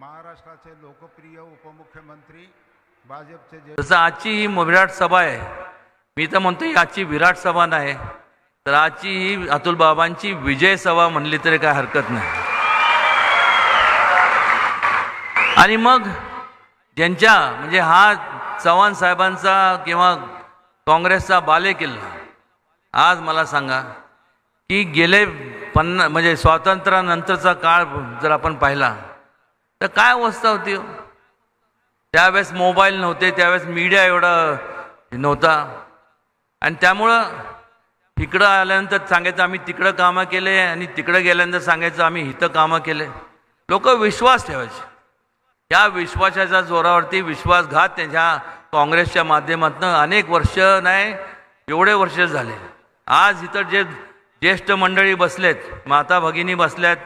महाराष्ट्राचे लोकप्रिय उपमुख्यमंत्री भाजपचे जसं आजची ही विराट सभा आहे मी तर म्हणतो आजची विराट सभा नाही तर आजची ही अतुल बाबांची विजय सभा म्हणली तरी काय हरकत नाही. आणि मग ज्यांच्या म्हणजे हा चव्हाण साहेबांचा किंवा काँग्रेसचा बालेकिल्ला आज मला सांगा की गेले पन्ना म्हणजे स्वातंत्र्यानंतरचा काळ जर आपण पाहिला तर काय अवस्था होती? हो? त्यावेळेस मोबाईल नव्हते त्यावेळेस मीडिया एवढा नव्हता. आणि त्यामुळं इकडं आल्यानंतर सांगायचं आम्ही तिकडं कामं केले आणि तिकडं गेल्यानंतर सांगायचं आम्ही इथं कामं केले. लोक विश्वास ठेवायचे. या विश्वासाच्या जोरावरती विश्वासघात त्यांच्या काँग्रेसच्या माध्यमातून अनेक वर्ष नाही एवढे वर्ष झाले. आज इथं जे ज्येष्ठ मंडळी बसलेत माता भगिनी बसल्यात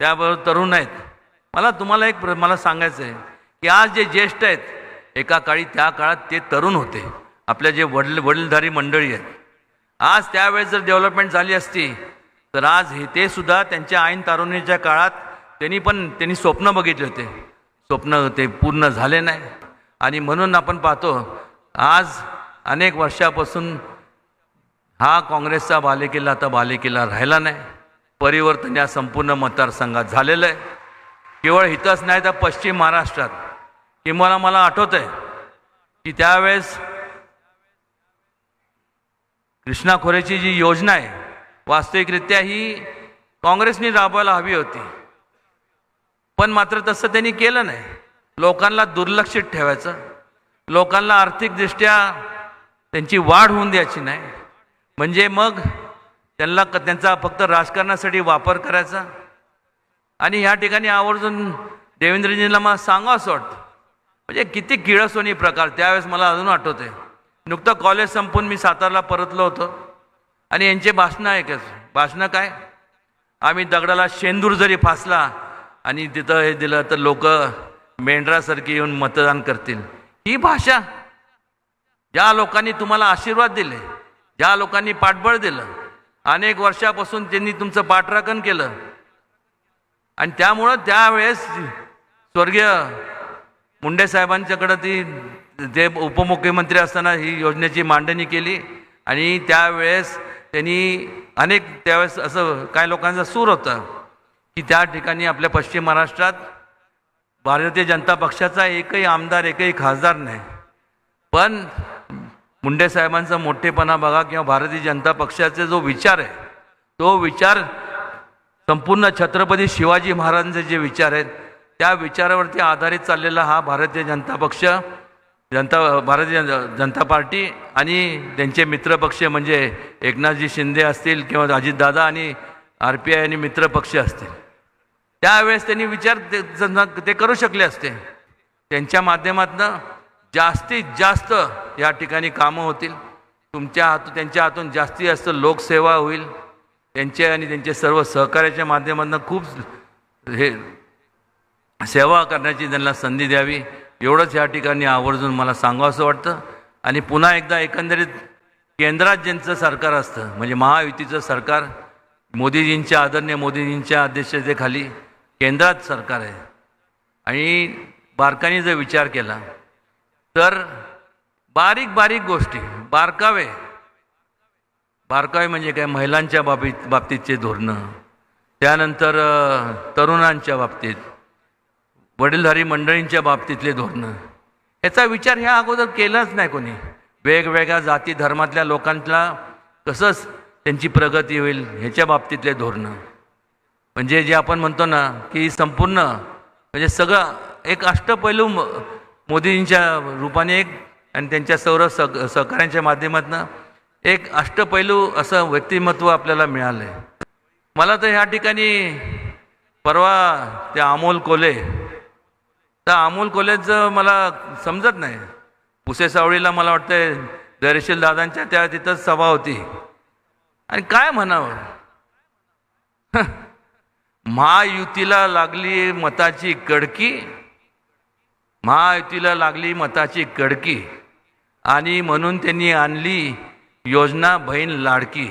त्याबरोबर तरुण आहेत. मला तुम्हाला एक प्र- मला सांगायचं आहे की आज जे ज्येष्ठ आहेत एका काळी त्या काळात ते तरुण होते. आपल्या जे वडील वडीलधारी मंडळी आहेत. आज त्यावेळेस जर डेव्हलपमेंट झाली असती तर आज हे ते सुद्धा त्यांच्या ऐन तारुणीच्या काळात त्यांनी पण त्यांनी स्वप्न बघितले होते. स्वप्न ते पूर्ण झाले नाही. आणि म्हणून आपण पाहतो आज अनेक वर्षापासून हा काँग्रेसचा बालेकिल्ला आता बालेकिल्ला राहिला नाही. परिवर्तन या संपूर्ण मतदारसंघात झालेलं आहे. केवळ इथंच नाही तर पश्चिम महाराष्ट्रात. किंवा मला आठवत आहे की त्यावेळेस कृष्णा खोरेची जी योजना आहे वास्तविकरित्या ही काँग्रेसने राबवायला हवी होती. पण मात्र तसं त्यांनी केलं नाही. लोकांना दुर्लक्षित ठेवायचं. लोकांना आर्थिकदृष्ट्या त्यांची वाढ होऊन द्यायची नाही. म्हणजे मग त्यांना क- त्यांचा फक्त राजकारणासाठी वापर करायचा. आणि ह्या ठिकाणी आवर्जून देवेंद्रजींना मला सांगा असं वाटतं. म्हणजे किती किळसोनी प्रकार त्यावेळेस मला अजून आठवते नुकतं कॉलेज संपून मी सातारला परतलो होतो. आणि यांचे भाषणं ऐकायचं भाषणं काय? आम्ही दगडाला शेंदूर जरी फासला आणि तिथं हे दिलं तर लोक मेंढरासारखी येऊन मतदान करतील. ही भाषा ज्या लोकांनी तुम्हाला आशीर्वाद दिले ज्या लोकांनी पाठबळ दिलं अनेक वर्षापासून त्यांनी तुमचं पाठराखण केलं आणि त्यामुळं त्यावेळेस स्वर्गीय मुंडे साहेबांच्याकडं ती जे उपमुख्यमंत्री असताना ही योजनेची मांडणी केली आणि त्यावेळेस त्यांनी अनेक त्यावेळेस असं काही लोकांचा सूर होता की त्या ठिकाणी आपल्या पश्चिम महाराष्ट्रात भारतीय जनता पक्षाचा एकही आमदार एकही खासदार नाही. पण मुंडे साहेबांचा मोठेपणा बघा किंवा भारतीय जनता पक्षाचा जो विचार आहे तो विचार संपूर्ण छत्रपती शिवाजी महाराजांचे जे विचार आहेत त्या विचारावरती आधारित चाललेला हा भारतीय जनता पक्ष जनता भारतीय जनता पार्टी आणि त्यांचे मित्रपक्ष म्हणजे एकनाथजी शिंदे असतील किंवा अजितदादा आणि आर पी आय आणि मित्रपक्ष असतील. त्यावेळेस त्यांनी विचार ते ते करू शकले असते. त्यांच्या माध्यमातून जास्तीत जास्त या ठिकाणी कामं होतील. तुमच्या हातून त्यांच्या हातून जास्तीत जास्त लोकसेवा होईल. त्यांचे आणि त्यांचे सर्व सहकार्याच्या माध्यमातून खूप हे सेवा करण्याची त्यांना संधी द्यावी. एवढंच या ठिकाणी आवर्जून मला सांगावं असं वाटतं. आणि पुन्हा एकदा एकंदरीत केंद्रात ज्यांचं सरकार असतं म्हणजे महायुतीचं सरकार मोदीजींच्या आदरणीय मोदीजींच्या अध्यक्षतेखाली केंद्रात सरकार आहे. आणि बारकाने जर विचार केला तर बारीक बारीक गोष्टी बारकावे बारकावे म्हणजे काय महिलांच्या बाबतीत बाबतीतचे धोरणं. त्यानंतर तरुणांच्या बाबतीत वडीलधारी मंडळींच्या बाबतीतले धोरणं. याचा विचार ह्या अगोदर केलाच नाही कोणी. वेगवेगळ्या जाती धर्मातल्या लोकांना कसंच त्यांची प्रगती होईल ह्याच्या बाबतीतले धोरणं. म्हणजे जे आपण म्हणतो ना की संपूर्ण म्हणजे सगळं एक अष्टपैलू म- मोदींच्या रूपाने एक आणि त्यांच्या सर्व सह सहकार्यांच्या माध्यमातून एक अष्टपैलू असं व्यक्तिमत्व आपल्याला मिळालं आहे मला तर ह्या ठिकाणी परवा ते अमोल कोले तर अमोल कोलेचं मला समजत नाही. पुसे सावळीला मला वाटतं धैर्यशील दादांच्या त्या तिथंच सभा होती. आणि काय म्हणावं? महायुतीला लागली मताची कडकी. महायुतीला लागली मताची कडकी. आणि म्हणून त्यांनी आणली योजना बहीण लाडकी.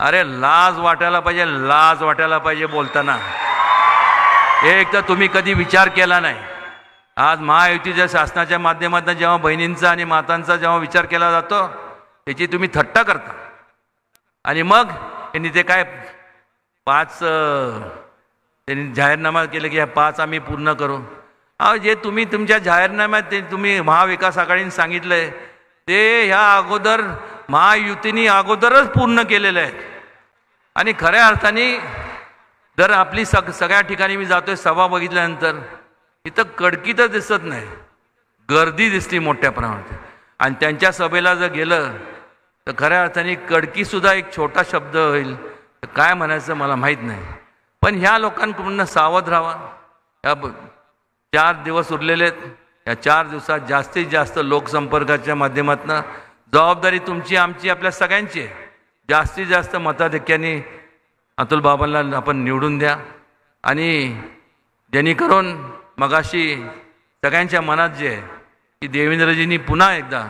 अरे लाज वाटायला पाहिजे लाज वाटायला पाहिजे बोलताना. हे एक तर तुम्ही कधी विचार केला नाही. आज महायुतीच्या शासनाच्या माध्यमातून जेव्हा बहिणींचा आणि मातांचा जेव्हा विचार केला जातो त्याची तुम्ही थट्टा करता. आणि मग त्यांनी ते काय पाच त्यांनी जाहीरनामा केले की ह्या पाच आम्ही पूर्ण करू. अहो जे तुम्ही तुमच्या जाहीरनाम्यात ते तुम्ही महाविकास आघाडीने आहे ते ह्या अगोदर महायुतीने अगोदरच पूर्ण केलेलं आहे आणि खऱ्या अर्थाने जर आपली सग सगळ्या ठिकाणी मी जातोय सभा बघितल्यानंतर इथं कडकी तर दिसत नाही. गर्दी दिसली मोठ्या प्रमाणात. आणि त्यांच्या सभेला जर गेलं तर खऱ्या अर्थाने कडकीसुद्धा एक छोटा शब्द होईल. तर काय म्हणायचं मला माहीत नाही. पण ह्या लोकांकडून सावध राहावा. या चार दिवस उरलेले आहेत. या चार दिवसात जास्तीत जास्त लोकसंपर्काच्या माध्यमातून जबाबदारी तुमची आमची आपल्या सगळ्यांची. आहे जास्तीत जास्त मताधिक्याने अतुल बाबांना आपण निवडून द्या. आणि जेणेकरून मगाशी सगळ्यांच्या मनात जे आहे की देवेंद्रजींनी पुन्हा एकदा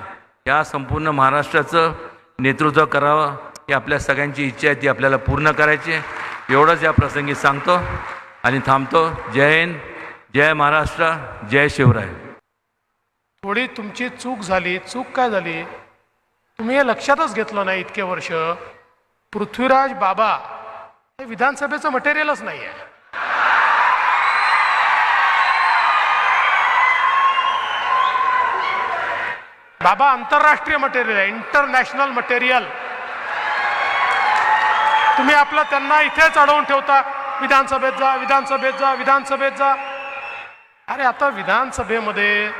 या संपूर्ण महाराष्ट्राचं नेतृत्व करावं ही आपल्या सगळ्यांची इच्छा आहे ती आपल्याला पूर्ण करायची आहे. एवढंच या प्रसंगी सांगतो आणि थांबतो. जय हिंद जय महाराष्ट्र जय शिवराय. थोडी तुमची चूक झाली चूक काय झाली? तुम्ही हे लक्षातच घेतलं नाही इतके वर्ष. पृथ्वीराज बाबा हे विधानसभेचं मटेरियलच नाही आहे बाबा आंतरराष्ट्रीय मटेरियल आहे इंटरनॅशनल मटेरियल तुम्ही आपलं त्यांना इथेच अडवून ठेवता विधानसभेत जा विधानसभेत जा विधानसभेत जा. अरे आता विधानसभेमध्ये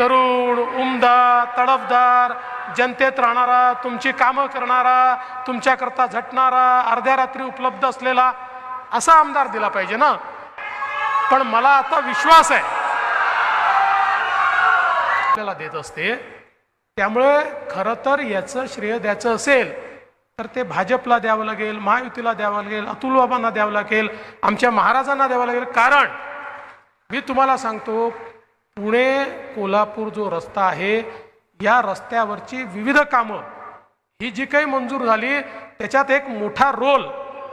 तरुण उमदा तडफदार जनतेत राहणारा तुमची कामं करणारा तुमच्याकरता झटणारा अर्ध्या रात्री उपलब्ध असलेला असा आमदार दिला पाहिजे ना. पण मला आता विश्वास आहे. आपल्याला देत असते. त्यामुळे खरं तर याचं श्रेय द्यायचं असेल तर ते भाजपला द्यावं लागेल महायुतीला द्यावं लागेल अतुल बाबांना द्यावं लागेल आमच्या महाराजांना द्यावं लागेल. कारण मी तुम्हाला सांगतो पुणे कोल्हापूर जो रस्ता आहे या रस्त्यावरची विविध कामं ही जी काही मंजूर झाली त्याच्यात एक मोठा रोल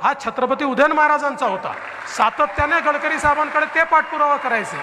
हा छत्रपती उदयन महाराजांचा होता. सातत्याने गडकरी साहेबांकडे ते पाठपुरावा करायचे.